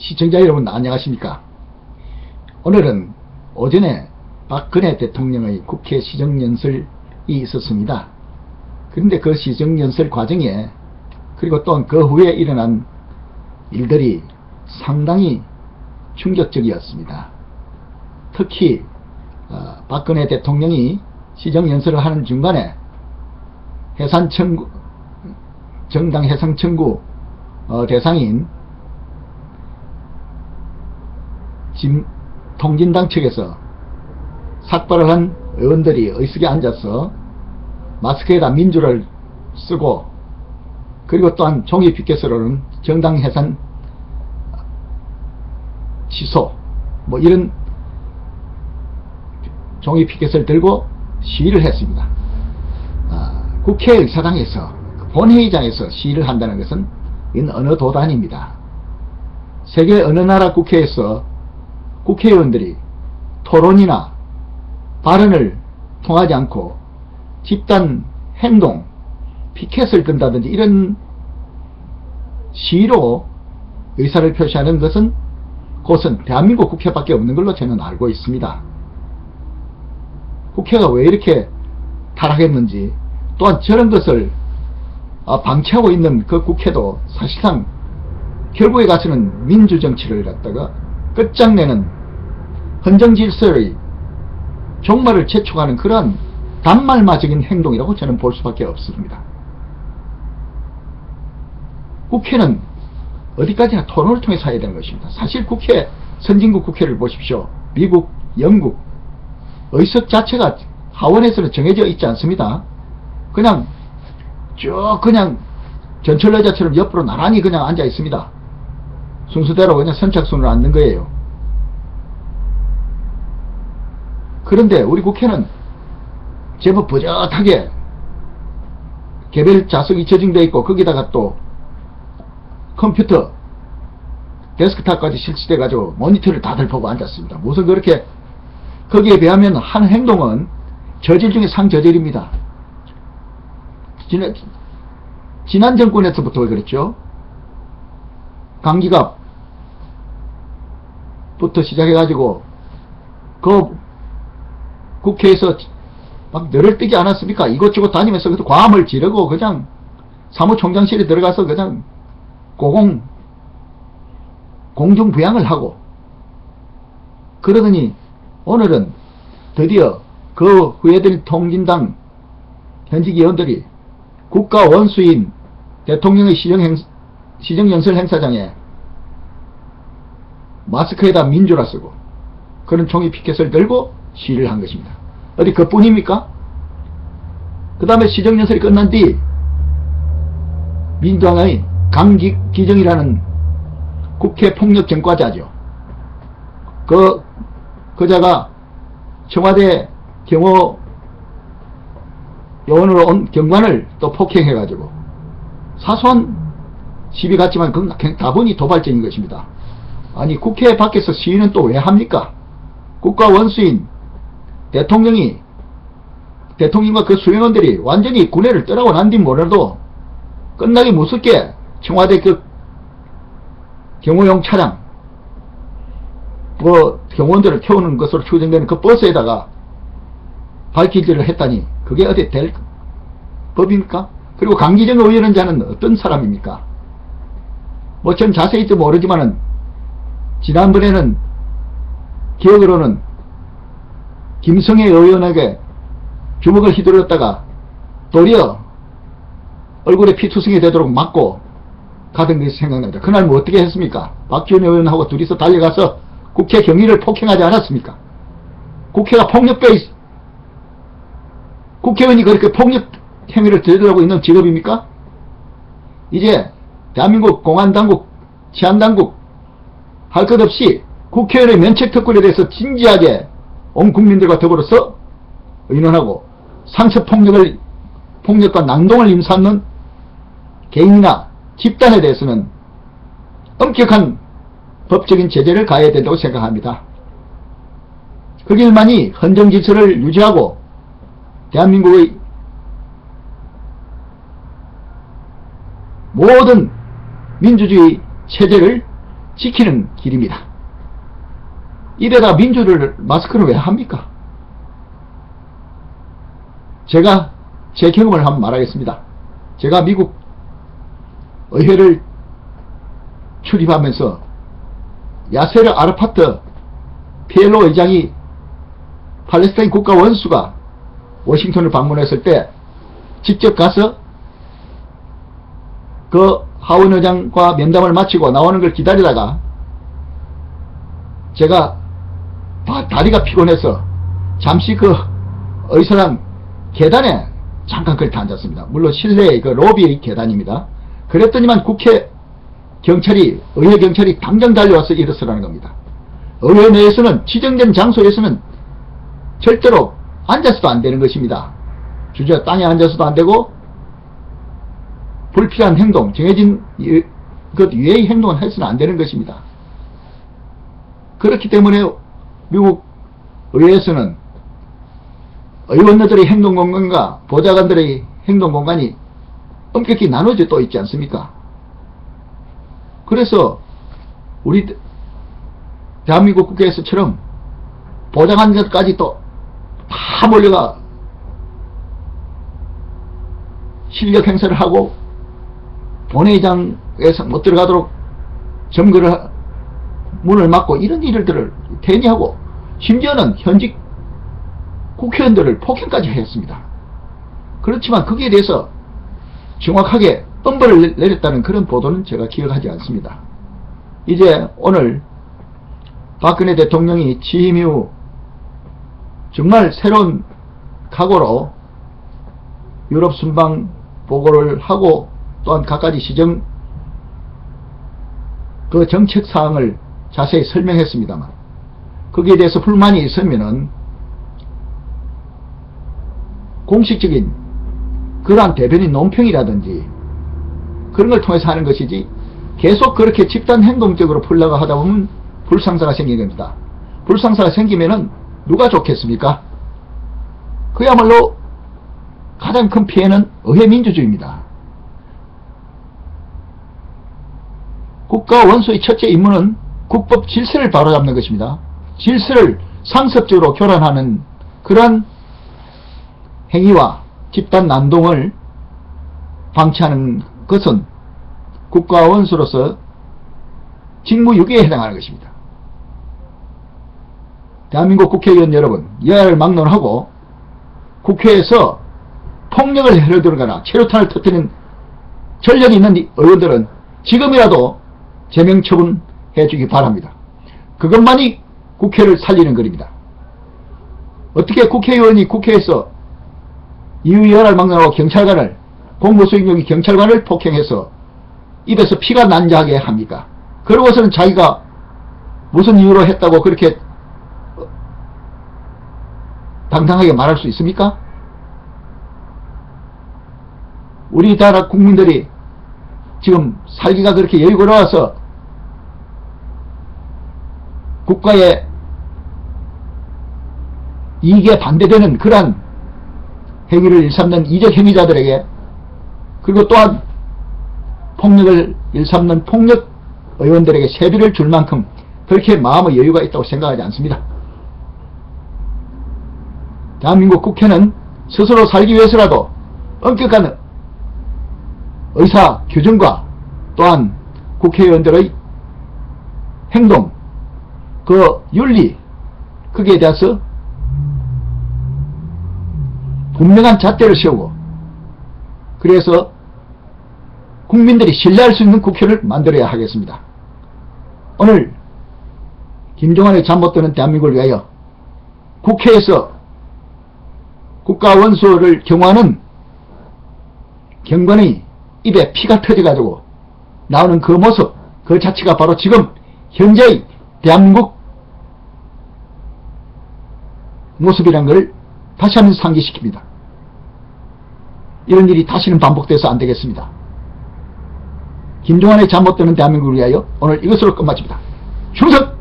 시청자 여러분 안녕하십니까? 오늘은 오전에 박근혜 대통령의 국회 시정연설이 있었습니다. 그런데 그 시정연설 과정에 그리고 또한 그 후에 일어난 일들이 상당히 충격적이었습니다. 특히 어, 박근혜 대통령이 시정연설을 하는 중간에 해산 청구 정당 해상 청구 어, 대상인 진, 통진당 측에서 삭발을 한 의원들이 의석에 앉아서 마스크에다 민주를 쓰고 그리고 또한 종이 피켓으로는 정당 해산 취소 뭐 이런 종이 피켓을 들고 시위를 했습니다. 아, 국회의사당에서 본회의장에서 시위를 한다는 것은 이는 어느 도단입니다. 세계 어느 나라 국회에서 국회의원들이 토론이나 발언을 통하지 않고 집단 행동, 피켓을 끈다든지 이런 시위로 의사를 표시하는 것은 그것은 대한민국 국회밖에 없는 걸로 저는 알고 있습니다. 국회가 왜 이렇게 타락했는지 또한 저런 것을 아, 방치하고 있는 그 국회도 사실상 결국에 가서는 민주정치를 갖다가 끝장내는 헌정질서의 종말을 재촉하는 그러한 단말마적인 행동이라고 저는 볼 수밖에 없습니다. 국회는 어디까지나 토론을 통해서 해야 되는 것입니다. 사실 국회, 선진국 국회를 보십시오. 미국, 영국, 의석 자체가 하원에서는 정해져 있지 않습니다. 그냥 쭉 그냥 전철의자처럼 옆으로 나란히 그냥 앉아 있습니다. 순서대로 그냥 선착순으로 앉는 거예요. 그런데 우리 국회는 제법 버젓하게 개별 좌석이 저장되어 있고 거기다가 또 컴퓨터 데스크탑까지 실시돼 가지고 모니터를 다들 보고 앉았습니다. 무슨 그렇게 거기에 비하면 한 행동은 저질 중에 상저질입니다. 지난, 지난 정권에서부터 그랬죠. 강기갑 부터 시작해가지고 그 국회에서 막 늘을 뜨지 않았습니까? 이것저것 다니면서 그 과함을 지르고 그냥 사무총장실에 들어가서 그냥 고공 공중부양을 하고 그러더니 오늘은 드디어 그 후예될 통진당 현직 의원들이 국가 원수인 대통령의 시정행, 시정연설 행사장에 마스크에다 민주라 쓰고 그런 종이 피켓을 들고 시위를 한 것입니다. 어디 그뿐입니까? 그 다음에 시정연설이 끝난 뒤 민주당의 강기정이라는 국회 폭력 전과자죠. 그 그자가 청와대 경호 요원으로 온 경관을 또 폭행해가지고 사소한 시비 같지만 그건 다분히 도발적인 것입니다. 아니 국회 밖에서 시위는 또 왜 합니까? 국가 원수인 대통령이 대통령과 그 수행원들이 완전히 군회를 떠나고 난뒤 몰라도 끝나기 무섭게 청와대 그 경호용 차량 그 경호원들을 태우는 것으로 추정되는 그 버스에다가 발길질을 했다니 그게 어디 될 법입니까? 그리고 강기정 의원은 자는 어떤 사람입니까? 뭐 전 자세히 좀 모르지만은 지난번에는 기억으로는 김성애 의원에게 주먹을 휘두르다가 도리어 얼굴에 피투성이 되도록 맞고 가던 것이 생각납니다. 그날 뭐 어떻게 했습니까? 박지원 의원하고 둘이서 달려가서 국회 경위를 폭행하지 않았습니까? 국회가 폭력배 국회의원이 그렇게 폭력 행위를 저지르고 있는 직업입니까? 이제 대한민국 공안당국, 치안당국 할 것 없이 국회의원의 면책특권에 대해서 진지하게 온 국민들과 더불어서 의논하고 상습폭력을 폭력과 낭동을 임사하는 개인이나 집단에 대해서는 엄격한 법적인 제재를 가해야 된다고 생각합니다. 그 길만이 헌정질서를 유지하고 대한민국의 모든 민주주의 체제를 지키는 길입니다. 이래다 민주를 마스크를 왜 합니까? 제가 제 경험을 한번 말하겠습니다. 제가 미국 의회를 출입하면서 야세르 아르파트 PLO 의장이 팔레스타인 국가 원수가 워싱턴을 방문했을 때 직접 가서 그 하원 의장과 면담을 마치고 나오는 걸 기다리다가 제가 다- 다리가 피곤해서 잠시 그 의사당 계단에 잠깐 그렇게 앉았습니다. 물론 실내의 그 로비의 계단입니다. 그랬더니만 국회 경찰이 의회 경찰이 당장 달려와서 일어서라는 겁니다. 의회 내에서는 지정된 장소에서는 절대로 앉아서도 안 되는 것입니다. 주저 땅에 앉아서도 안 되고 불필요한 행동, 정해진 유- 그 유해의 행동을 해서는 안 되는 것입니다. 그렇기 때문에 미국 의회에서는 의원들의 행동 공간과 보좌관들의 행동 공간이 엄격히 나눠져 또 있지 않습니까? 그래서 우리 대- 대한민국 국회에서처럼 보좌관들까지 또 다 몰려가 실력 행사를 하고 본회의장에서 못 들어가도록 점거를 하- 문을 막고 이런 일들을 괜히 하고 심지어는 현직 국회의원들을 폭행까지 했습니다. 그렇지만 거기에 대해서 정확하게 엄벌을 내- 내렸다는 그런 보도는 제가 기억하지 않습니다. 이제 오늘 박근혜 대통령이 취임 이후 정말 새로운 각오로 유럽 순방 보고를 하고 또한 갖가지 시정 그 정책 사항을 자세히 설명했습니다만 거기에 대해서 불만이 있으면은 공식적인 그러한 대변인 논평이라든지 그런 걸 통해서 하는 것이지 계속 그렇게 집단 행동적으로 풀려고 하다 보면 불상사가 생기는 겁니다. 불상사가 생기면은 누가 좋겠습니까? 그야말로 가장 큰 피해는 의회 민주주의입니다. 국가 원수의 첫째 임무는 국법 질서를 바로잡는 것입니다. 질서를 상습적으로 교란하는 그러한 행위와 집단 난동을 방치하는 것은 국가 원수로서 직무유기에 해당하는 것입니다. 대한민국 국회의원 여러분, 여야를 막론하고 국회에서 폭력을 해들거나 체류탄을 터뜨리는 전력이 있는 이 의원들은 지금이라도 제명 처분 해 주기 바랍니다. 그것만이 국회를 살리는 것입니다. 어떻게 국회의원이 국회에서 이의열을 막론하고 경찰관을 공무수행력이 경찰관을 폭행해서 입에서 피가 난자하게 합니까? 그러고서는 자기가 무슨 이유로 했다고 그렇게 당당하게 말할 수 있습니까? 우리나라 국민들이 지금 살기가 그렇게 여유로워서 국가의 이익에 반대되는 그러한 행위를 일삼는 이적 행위자들에게 그리고 또한 폭력을 일삼는 폭력 의원들에게 세비를 줄 만큼 그렇게 마음의 여유가 있다고 생각하지 않습니다. 대한민국 국회는 스스로 살기 위해서라도 엄격한 의사 규정과 또한 국회의원들의 행동, 그 윤리, 거기에 대해서 분명한 잣대를 세우고 그래서 국민들이 신뢰할 수 있는 국회를 만들어야 하겠습니다. 오늘 김종환의 드는 대한민국을 위하여 국회에서 국가 원수를 경호하는 경관의 입에 피가 터져가지고 나오는 그 모습 그 자체가 바로 지금 현재의 대한민국 모습이란 걸 다시 한번 상기시킵니다. 이런 일이 다시는 반복돼서 안 되겠습니다. 김종환의 드는 대한민국을 위하여 오늘 이것으로 끝마칩니다. 충성!